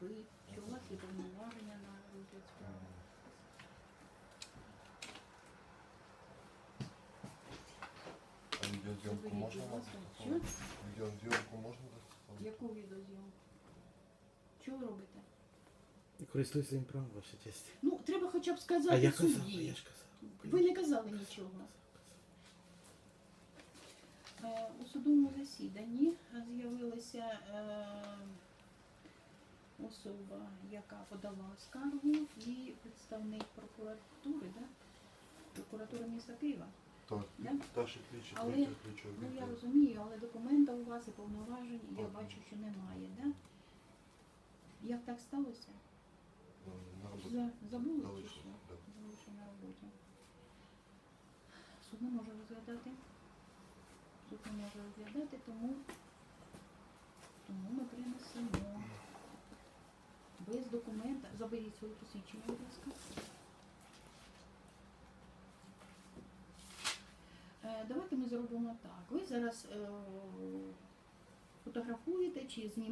ви, вас є повноваження на розгляд справи. А відеозйомку можна ласка. Відеозйомку можна застосовувати? Яку відеозйомку? Що ви робите? Користуюсь своїм правом, ваша честь. Ну, треба хоча б А сказати я казав, судді. я ж казав. Ви не казали нічого. Е, У судовому засіданні з'явилася е, особа, яка подала скаргу, і представник прокуратури, да? прокуратури міста Києва. Так, Да? Даша Клічик, Але, Віктор Клічок, Ну я розумію, але документа у вас і повноважень я бачу, що немає, да? Як так сталося? За- Забули чи що? Забули, що на роботі. Суд не може розглядати. Суд не може розглядати, тому ми принесемо. Без документа. Заберіть своє посвідчення, будь ласка. Е, Давайте ми зробимо так. Ви зараз е, фотографуєте чи знімаєте.